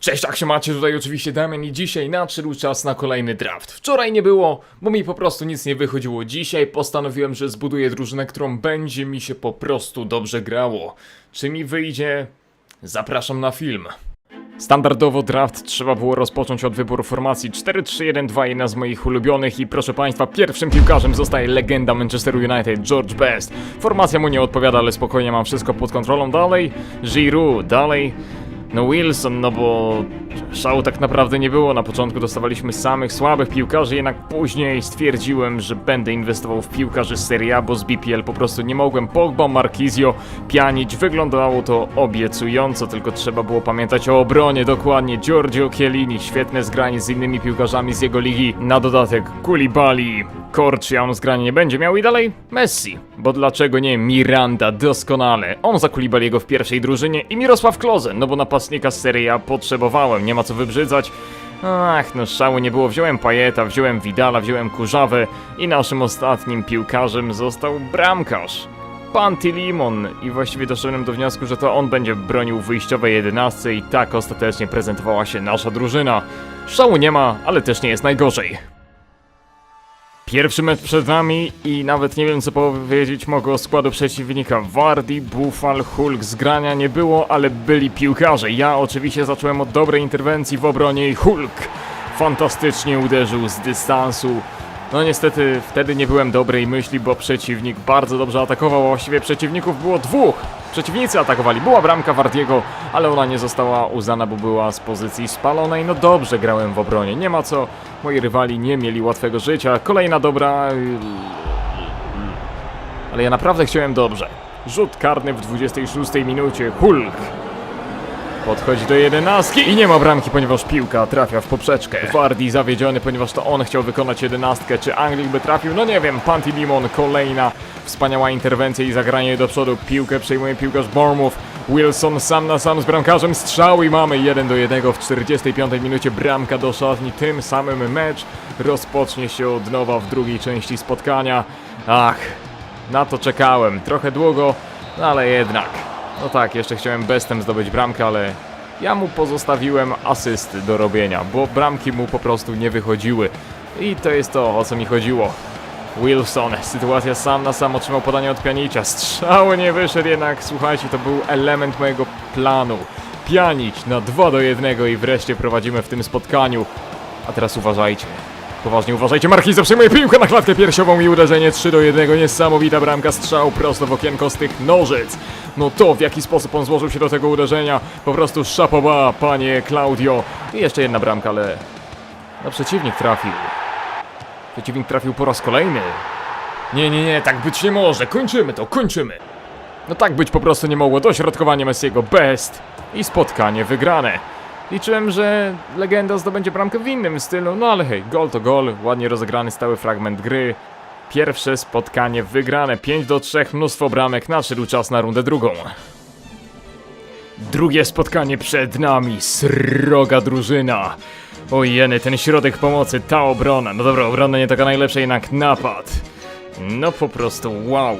Cześć, jak się macie? Tutaj oczywiście Damian i dzisiaj nadszedł czas na kolejny draft. Wczoraj nie było, bo mi po prostu nic nie wychodziło. Dzisiaj postanowiłem, że zbuduję drużynę, którą będzie mi się po prostu dobrze grało. Czy mi wyjdzie? Zapraszam na film. Standardowo draft trzeba było rozpocząć od wyboru formacji 4-3-1-2, jedna z moich ulubionych i proszę Państwa, pierwszym piłkarzem zostaje legenda Manchester United, George Best. Formacja mu nie odpowiada, ale spokojnie mam wszystko pod kontrolą. Dalej Giroud, dalej no Wilson, no bo szału tak naprawdę nie było. Na początku dostawaliśmy samych słabych piłkarzy, jednak później stwierdziłem, że będę inwestował w piłkarzy z Serie A, bo z BPL po prostu nie mogłem. Pogba, Marquizio, Pjanic, wyglądało to obiecująco, tylko trzeba było pamiętać o obronie, dokładnie. Giorgio Chiellini, świetne zgranie z innymi piłkarzami z jego ligi. Na dodatek Koulibaly, Korczy, on zgranie nie będzie miał i dalej Messi. Bo dlaczego nie Miranda doskonale? On za Koulibaly'ego w pierwszej drużynie i Mirosław Kloze, no bo napastnika z Serie A potrzebowałem, nie ma co wybrzydzać. Ach, no szału nie było. Wziąłem Pajeta, wziąłem Vidala, wziąłem Kurzawę i naszym ostatnim piłkarzem został bramkarz. Panty Limon i właściwie doszedłem do wniosku, że to on będzie bronił wyjściowej jedenastce i tak ostatecznie prezentowała się nasza drużyna. Szału nie ma, ale też nie jest najgorzej. Pierwszy mecz przed nami i nawet nie wiem co powiedzieć mogę o składu przeciwnika. Wardy, Buffal, Hulk, zgrania nie było, ale byli piłkarze. Ja oczywiście zacząłem od dobrej interwencji w obronie i Hulk fantastycznie uderzył z dystansu. No niestety wtedy nie byłem dobrej myśli, bo przeciwnik bardzo dobrze atakował, a właściwie przeciwników było dwóch. Przeciwnicy atakowali, była bramka Wardiego, ale ona nie została uznana, bo była z pozycji spalonej. No dobrze grałem w obronie, nie ma co. Moi rywali nie mieli łatwego życia. Kolejna dobra... Ale ja naprawdę chciałem dobrze. Rzut karny w 26 minucie. Hulk Podchodzi do jedenastki i nie ma bramki, ponieważ piłka trafia w poprzeczkę. Wardi zawiedziony, ponieważ to on chciał wykonać jedenastkę. Czy Anglik by trafił? No nie wiem. Panty Limon, kolejna wspaniała interwencja i zagranie do przodu. Piłkę przejmuje piłkarz Bournemouth. Wilson sam na sam z bramkarzem strzał i mamy 1 do 1 w 45 minucie bramka do szatni. Tym samym mecz rozpocznie się od nowa w drugiej części spotkania. Ach, na to czekałem. Trochę długo, ale jednak. No tak, jeszcze chciałem bestem zdobyć bramkę, ale ja mu pozostawiłem asysty do robienia, bo bramki mu po prostu nie wychodziły. I to jest to, o co mi chodziło. Wilson, sytuacja sam na sam otrzymał podanie od Pianicia. Strzał nie wyszedł jednak, słuchajcie, to był element mojego planu. Pianić na 2 do 1 i wreszcie prowadzimy w tym spotkaniu. A teraz uważajcie. Poważnie uważajcie, Markiza przejmuje piłkę na klatkę piersiową i uderzenie 3 do 1. Niesamowita bramka, strzał prosto w okienko z tych nożyc. No to w jaki sposób on złożył się do tego uderzenia. Po prostu szapoba, panie Claudio. I jeszcze jedna bramka, ale... No przeciwnik trafił. Przeciwnik trafił po raz kolejny. Nie, nie, nie, tak być nie może. Kończymy to, kończymy. No tak być po prostu nie mogło. Dośrodkowanie Messiego best i spotkanie wygrane. Liczyłem, że legenda zdobędzie bramkę w innym stylu, no ale hej, gol to gol, ładnie rozegrany stały fragment gry. Pierwsze spotkanie wygrane, 5 do 3, mnóstwo bramek, nadszedł czas na rundę drugą. Drugie spotkanie przed nami, sroga drużyna. O ten środek pomocy, ta obrona. No dobra, obrona nie taka najlepsza, jednak napad. No po prostu wow.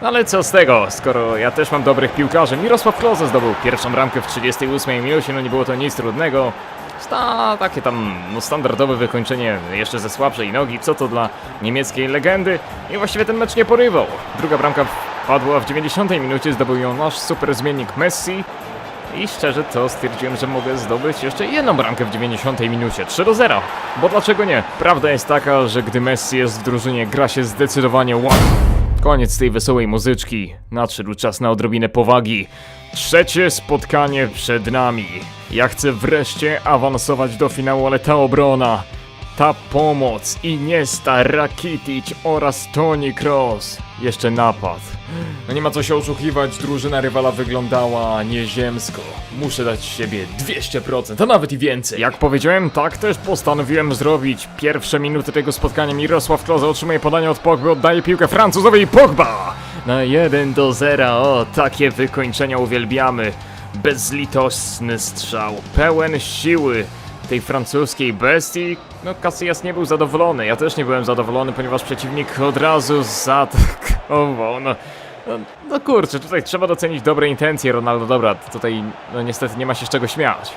Ale co z tego, skoro ja też mam dobrych piłkarzy. Mirosław Klose zdobył pierwszą bramkę w 38 minucie, no nie było to nic trudnego. Sta, takie tam no, standardowe wykończenie jeszcze ze słabszej nogi, co to dla niemieckiej legendy. I właściwie ten mecz nie porywał. Druga bramka padła w 90 minucie, zdobył ją nasz super zmiennik Messi. I szczerze to stwierdziłem, że mogę zdobyć jeszcze jedną bramkę w 90 minucie, 3 do 0. Bo dlaczego nie? Prawda jest taka, że gdy Messi jest w drużynie, gra się zdecydowanie łatwo. Koniec tej wesołej muzyczki. Nadszedł czas na odrobinę powagi. Trzecie spotkanie przed nami. Ja chcę wreszcie awansować do finału, ale ta obrona, ta pomoc, Iniesta, Rakitic oraz Toni Kroos. Jeszcze napad. No nie ma co się oszukiwać, drużyna rywala wyglądała nieziemsko. Muszę dać siebie 200%, a nawet i więcej. Jak powiedziałem, tak też postanowiłem zrobić. Pierwsze minuty tego spotkania Mirosław Klose otrzymuje podanie od Pogby, oddaje piłkę Francuzowi i Pogba! Na 1 do 0, o, takie wykończenia uwielbiamy. Bezlitosny strzał, pełen siły tej francuskiej bestii. No, Casillas nie był zadowolony, ja też nie byłem zadowolony, ponieważ przeciwnik od razu zaatakował. No, No, no kurczę, tutaj trzeba docenić dobre intencje Ronaldo. Dobra, tutaj no niestety nie ma się z czego śmiać.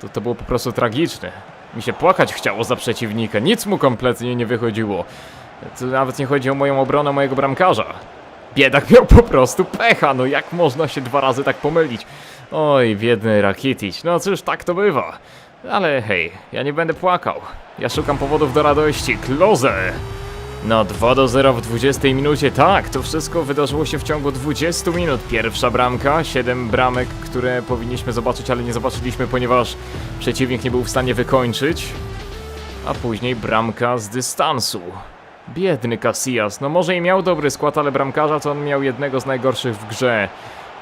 To, to było po prostu tragiczne. Mi się płakać chciało za przeciwnika. Nic mu kompletnie nie wychodziło. To nawet nie chodzi o moją obronę mojego bramkarza. Biedak miał po prostu pecha, no jak można się dwa razy tak pomylić? Oj, biedny Rakitic, no cóż, tak to bywa. Ale hej, ja nie będę płakał. Ja szukam powodów do radości. Klose! No 2 do 0 w 20 minucie, tak, to wszystko wydarzyło się w ciągu 20 minut. Pierwsza bramka, 7 bramek, które powinniśmy zobaczyć, ale nie zobaczyliśmy, ponieważ przeciwnik nie był w stanie wykończyć. A później bramka z dystansu. Biedny Casillas, no może i miał dobry skład, ale bramkarza to on miał jednego z najgorszych w grze.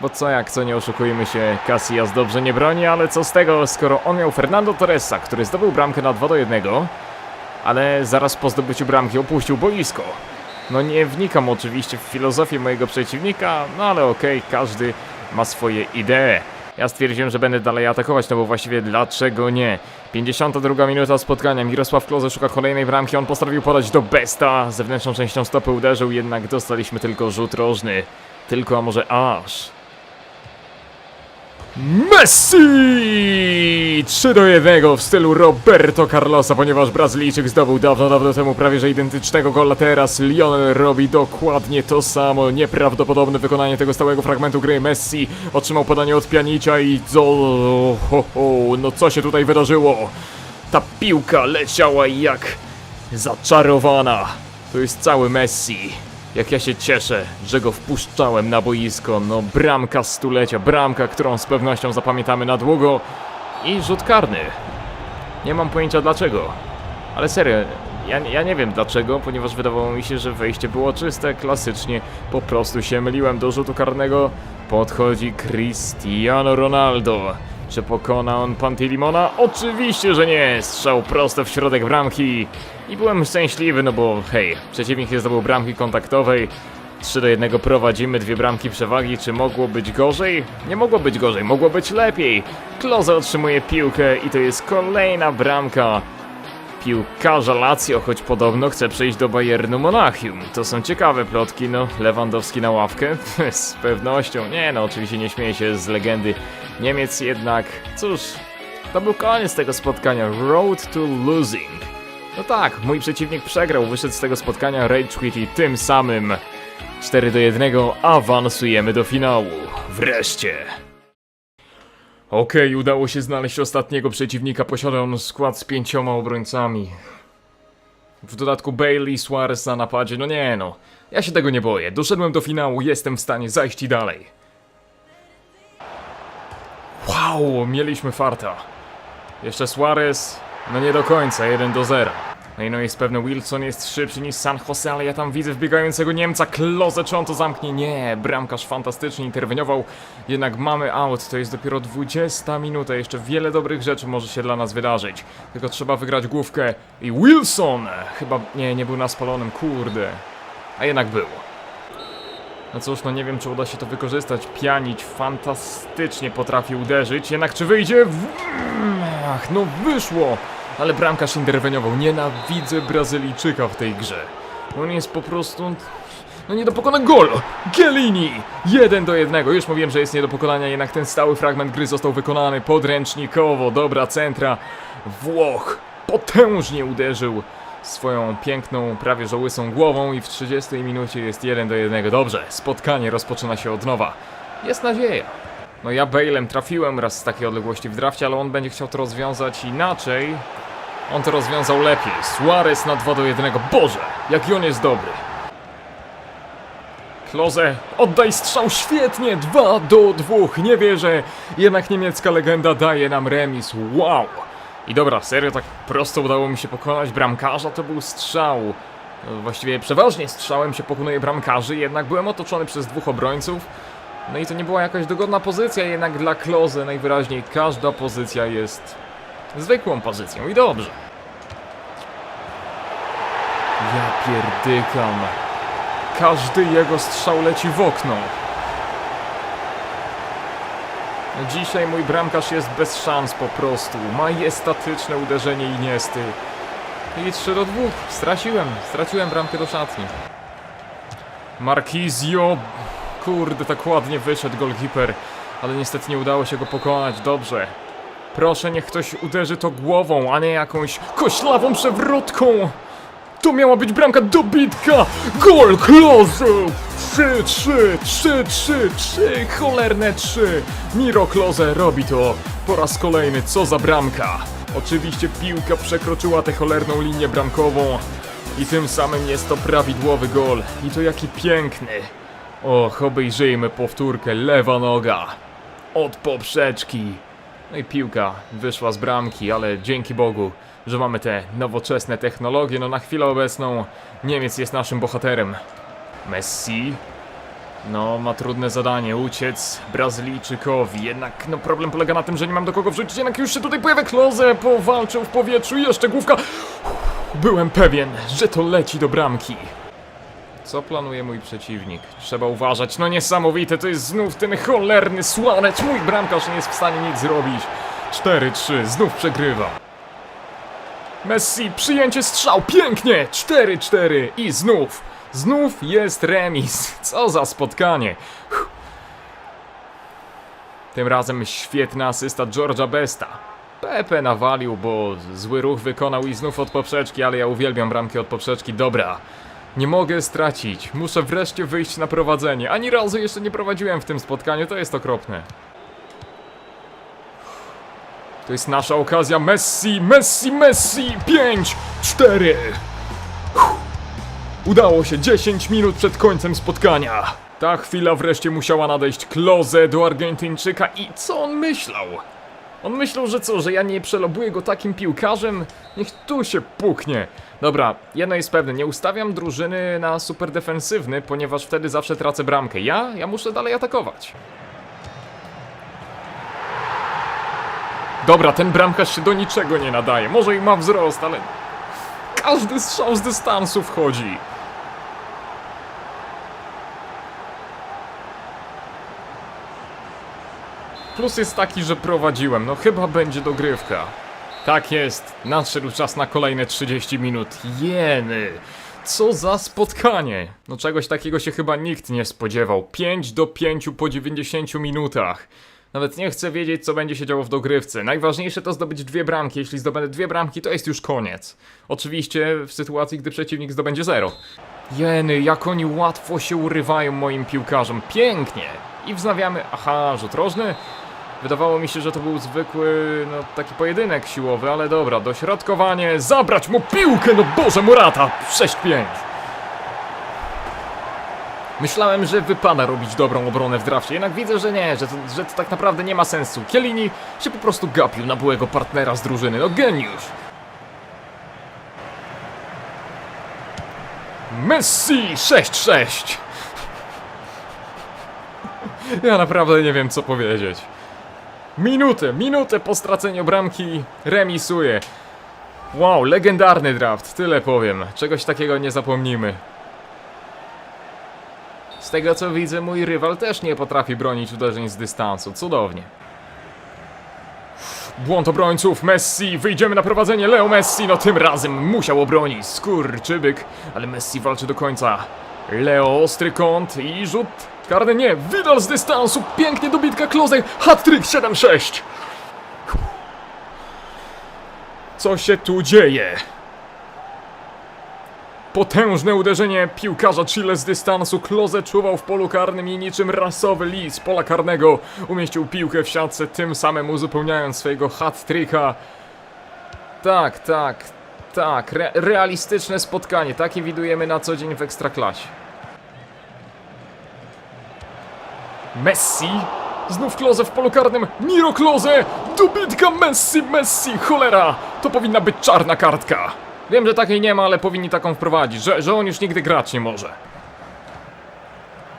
Bo co jak co, nie oszukujmy się, Casillas dobrze nie broni, ale co z tego, skoro on miał Fernando Torresa, który zdobył bramkę na 2 do 1, ale zaraz po zdobyciu bramki opuścił boisko. No nie wnikam oczywiście w filozofię mojego przeciwnika, no ale okej, każdy ma swoje idee. Ja stwierdziłem, że będę dalej atakować, no bo właściwie dlaczego nie? 52 minuta spotkania, Mirosław Kloze szuka kolejnej bramki, on postanowił podać do Besta, zewnętrzną częścią stopy uderzył, jednak dostaliśmy tylko rzut rożny. Tylko, a może aż. Messi! 3 do 1 w stylu Roberto Carlosa, ponieważ Brazylijczyk zdobył dawno, dawno temu prawie że identycznego gola. Teraz Lionel robi dokładnie to samo. Nieprawdopodobne wykonanie tego stałego fragmentu gry. Messi otrzymał podanie od Pianicia i co... Ho, ho, no co się tutaj wydarzyło? Ta piłka leciała jak zaczarowana. To jest cały Messi. Jak ja się cieszę, że go wpuszczałem na boisko. No, bramka stulecia, bramka, którą z pewnością zapamiętamy na długo. I rzut karny. Nie mam pojęcia dlaczego. Ale serio, ja, ja nie wiem dlaczego, ponieważ wydawało mi się, że wejście było czyste, klasycznie. Po prostu się myliłem do rzutu karnego. Podchodzi Cristiano Ronaldo. Czy pokona on Pantilimona? Oczywiście, że nie! Strzał prosto w środek bramki. I byłem szczęśliwy, no bo hej, przeciwnik nie zdobył bramki kontaktowej. 3 do 1 prowadzimy, dwie bramki przewagi. Czy mogło być gorzej? Nie mogło być gorzej, mogło być lepiej. Kloze otrzymuje piłkę i to jest kolejna bramka. Piłkarza Lazio, choć podobno chce przejść do Bayernu Monachium. To są ciekawe plotki, no. Lewandowski na ławkę? z pewnością. Nie no, oczywiście nie śmieję się z legendy Niemiec jednak. Cóż, to był koniec tego spotkania. Road to losing. No tak, mój przeciwnik przegrał, wyszedł z tego spotkania Rage Quit i tym samym 4 do 1 awansujemy do finału. Wreszcie. Okej, udało się znaleźć ostatniego przeciwnika. Posiada on skład z pięcioma obrońcami. W dodatku Bailey, Suarez na napadzie. No nie no, ja się tego nie boję. Doszedłem do finału, jestem w stanie zajść i dalej. Wow, mieliśmy farta. Jeszcze Suarez, no nie do końca, 1 do 0. No i no jest pewne, Wilson jest szybszy niż San Jose, ale ja tam widzę wbiegającego Niemca, Klose, czy on to zamknie? Nie, bramkarz fantastycznie interweniował, jednak mamy out, to jest dopiero 20 minuta, jeszcze wiele dobrych rzeczy może się dla nas wydarzyć. Tylko trzeba wygrać główkę i Wilson! Chyba, nie, nie był na spalonym, kurde. A jednak był. No cóż, no nie wiem, czy uda się to wykorzystać. Pianić fantastycznie potrafi uderzyć, jednak czy wyjdzie? Ach, no wyszło! Ale bramkarz interweniował. Nienawidzę Brazylijczyka w tej grze. On jest po prostu... No nie do pokonania gol! Gielini! 1 do 1. Już mówiłem, że jest nie do pokonania, jednak ten stały fragment gry został wykonany podręcznikowo. Dobra centra. Włoch potężnie uderzył swoją piękną, prawie że łysą głową i w 30 minucie jest 1 do 1. Dobrze, spotkanie rozpoczyna się od nowa. Jest nadzieja. No ja Bailem trafiłem raz z takiej odległości w drafcie, ale on będzie chciał to rozwiązać inaczej. On to rozwiązał lepiej. Suarez na 2 do 1. Boże, jaki on jest dobry. Kloze, oddaj strzał świetnie! 2 do 2, nie wierzę! Jednak niemiecka legenda daje nam remis, wow! I dobra, serio, tak prosto udało mi się pokonać bramkarza, to był strzał. Właściwie przeważnie strzałem się pokonuje bramkarzy, jednak byłem otoczony przez dwóch obrońców. No i to nie była jakaś dogodna pozycja, jednak dla Kloze najwyraźniej każda pozycja jest zwykłą pozycją i dobrze. Ja pierdykam. Każdy jego strzał leci w okno. No Dzisiaj mój bramkarz jest bez szans po prostu. Majestatyczne uderzenie Iniesty. I 3 do 2. Straciłem. Straciłem bramkę do szatni. Marquizio Kurde, tak ładnie wyszedł golkiper, ale niestety nie udało się go pokonać. Dobrze. Proszę, niech ktoś uderzy to głową, a nie jakąś koślawą przewrotką. To miała być bramka dobitka! Gol Klose! 3-3, 3-3, 3, cholerne 3! Miro Klose robi to po raz kolejny, co za bramka! Oczywiście piłka przekroczyła tę cholerną linię bramkową i tym samym jest to prawidłowy gol. I to jaki piękny! Och, obejrzyjmy powtórkę, lewa noga od poprzeczki. No i piłka wyszła z bramki, ale dzięki Bogu, że mamy te nowoczesne technologie. No na chwilę obecną Niemiec jest naszym bohaterem. Messi. No, ma trudne zadanie, uciec Brazylijczykowi. Jednak, no problem polega na tym, że nie mam do kogo wrzucić, jednak już się tutaj pojawia Klose, powalczył w powietrzu i jeszcze główka. Byłem pewien, że to leci do bramki. Co planuje mój przeciwnik? Trzeba uważać, no niesamowite, to jest znów ten cholerny Suarez, mój bramkarz nie jest w stanie nic zrobić. 4-3, znów przegrywa. Messi, przyjęcie strzał, pięknie! 4-4 i znów, znów jest remis. Co za spotkanie. Tym razem świetna asysta George'a Besta. Pepe nawalił, bo zły ruch wykonał i znów od poprzeczki, ale ja uwielbiam bramki od poprzeczki. Dobra, nie mogę stracić. Muszę wreszcie wyjść na prowadzenie. Ani razu jeszcze nie prowadziłem w tym spotkaniu, to jest okropne. To jest nasza okazja. Messi, Messi, Messi! 5, 4. Udało się 10 minut przed końcem spotkania. Ta chwila wreszcie musiała nadejść Klose do Argentyńczyka i co on myślał? On myślał, że co, że ja nie przelobuję go takim piłkarzem? Niech tu się puknie. Dobra, jedno jest pewne, nie ustawiam drużyny na super defensywny, ponieważ wtedy zawsze tracę bramkę. Ja? Ja muszę dalej atakować. Dobra, ten bramkarz się do niczego nie nadaje. Może i ma wzrost, ale... Każdy strzał z dystansu wchodzi. Plus jest taki, że prowadziłem. No chyba będzie dogrywka. Tak jest. Nadszedł czas na kolejne 30 minut. Jeny. Co za spotkanie. No czegoś takiego się chyba nikt nie spodziewał. 5 do 5 po 90 minutach. Nawet nie chcę wiedzieć, co będzie się działo w dogrywce. Najważniejsze to zdobyć dwie bramki. Jeśli zdobędę dwie bramki, to jest już koniec. Oczywiście w sytuacji, gdy przeciwnik zdobędzie zero. Jeny, jak oni łatwo się urywają moim piłkarzom. Pięknie. I wznawiamy... Aha, rzut rożny? Wydawało mi się, że to był zwykły, no taki pojedynek siłowy, ale dobra, dośrodkowanie, zabrać mu piłkę, no Boże, Murata, 6-5. Myślałem, że wypada robić dobrą obronę w drafcie, jednak widzę, że nie, że to, że to tak naprawdę nie ma sensu. Kielini się po prostu gapił na byłego partnera z drużyny, no geniusz. Messi 6-6. Ja naprawdę nie wiem co powiedzieć. Minutę, minutę po straceniu bramki remisuje. Wow, legendarny draft, tyle powiem. Czegoś takiego nie zapomnimy. Z tego co widzę, mój rywal też nie potrafi bronić uderzeń z dystansu. Cudownie. Błąd obrońców, Messi, wyjdziemy na prowadzenie, Leo Messi, no tym razem musiał obronić, skurczybyk, ale Messi walczy do końca. Leo, ostry kąt i rzut karny, nie, Vidal z dystansu, pięknie dobitka Klose, hat-trick 7-6. Co się tu dzieje? Potężne uderzenie piłkarza Chile z dystansu. Klose czuwał w polu karnym i niczym rasowy lis pola karnego umieścił piłkę w siatce, tym samym uzupełniając swojego hat-tricka. Tak, tak, tak. Re realistyczne spotkanie. Takie widujemy na co dzień w Ekstraklasie. Messi. Znów Klose w polu karnym. Miro Klose! Dobitka Messi, Messi! Cholera! To powinna być czarna kartka. Wiem, że takiej nie ma, ale powinni taką wprowadzić, że, że on już nigdy grać nie może.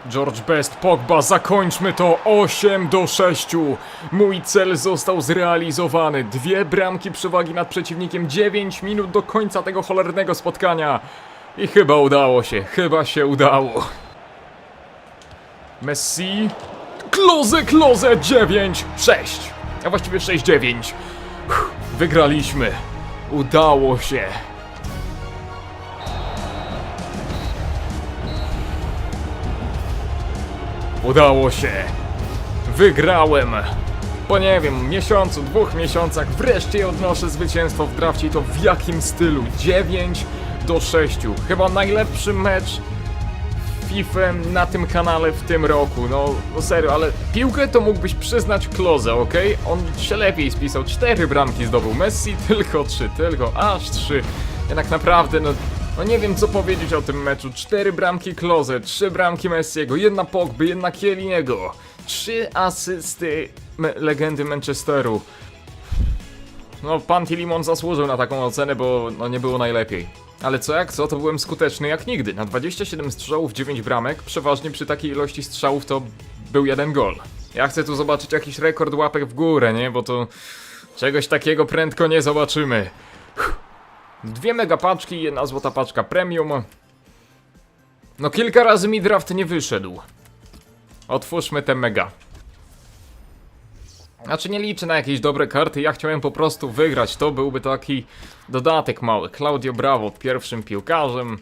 George Best, Pogba, zakończmy to 8 do 6. Mój cel został zrealizowany. Dwie bramki przewagi nad przeciwnikiem, 9 minut do końca tego cholernego spotkania. I chyba udało się, chyba się udało. Messi. Klose, Klose, 9, 6. A właściwie 6-9. Wygraliśmy. Udało się. Udało się! Wygrałem! Po nie wiem, miesiącu, dwóch miesiącach wreszcie odnoszę zwycięstwo w drafcie i to w jakim stylu? 9 do 6. Chyba najlepszy mecz FIFA na tym kanale w tym roku. No, no serio, ale piłkę to mógłbyś przyznać Kloze, ok? On się lepiej spisał. Cztery bramki zdobył Messi, tylko trzy, tylko aż trzy. Jednak naprawdę, no, no nie wiem co powiedzieć o tym meczu. Cztery bramki Kloze, trzy bramki Messiego, jedna Pogby, jedna Kieliniego. Trzy asysty me legendy Manchesteru. No, pan Tilimon zasłużył na taką ocenę, bo no, nie było najlepiej. Ale co jak co, to byłem skuteczny jak nigdy. Na 27 strzałów, 9 bramek, przeważnie przy takiej ilości strzałów to był jeden gol. Ja chcę tu zobaczyć jakiś rekord łapek w górę, nie? Bo to czegoś takiego prędko nie zobaczymy. Dwie megapaczki, jedna złota paczka premium. No kilka razy mi draft nie wyszedł. Otwórzmy te mega. Znaczy nie liczę na jakieś dobre karty, ja chciałem po prostu wygrać, to byłby taki dodatek mały. Claudio Bravo pierwszym piłkarzem,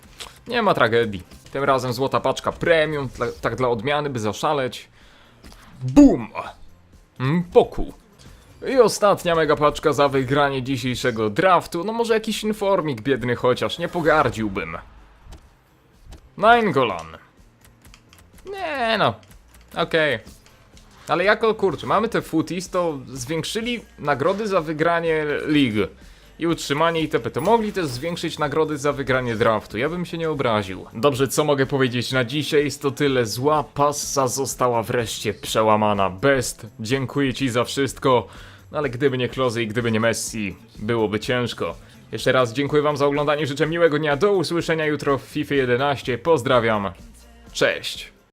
nie ma tragedii. Tym razem złota paczka premium, tak dla odmiany, by zaszaleć. BUM! Mm, Poku. I ostatnia mega paczka za wygranie dzisiejszego draftu, no może jakiś informik biedny chociaż, nie pogardziłbym. Nainggolan. Nie no, okej. Ale jako kurczę, mamy te footies, to zwiększyli nagrody za wygranie lig i utrzymanie itp. To mogli też zwiększyć nagrody za wygranie draftu. Ja bym się nie obraził. Dobrze, co mogę powiedzieć na dzisiaj? Jest to tyle. Zła passa została wreszcie przełamana. Best, dziękuję ci za wszystko. No ale gdyby nie Klozy i gdyby nie Messi, byłoby ciężko. Jeszcze raz dziękuję wam za oglądanie, życzę miłego dnia, do usłyszenia jutro w FIFA 11, pozdrawiam, cześć!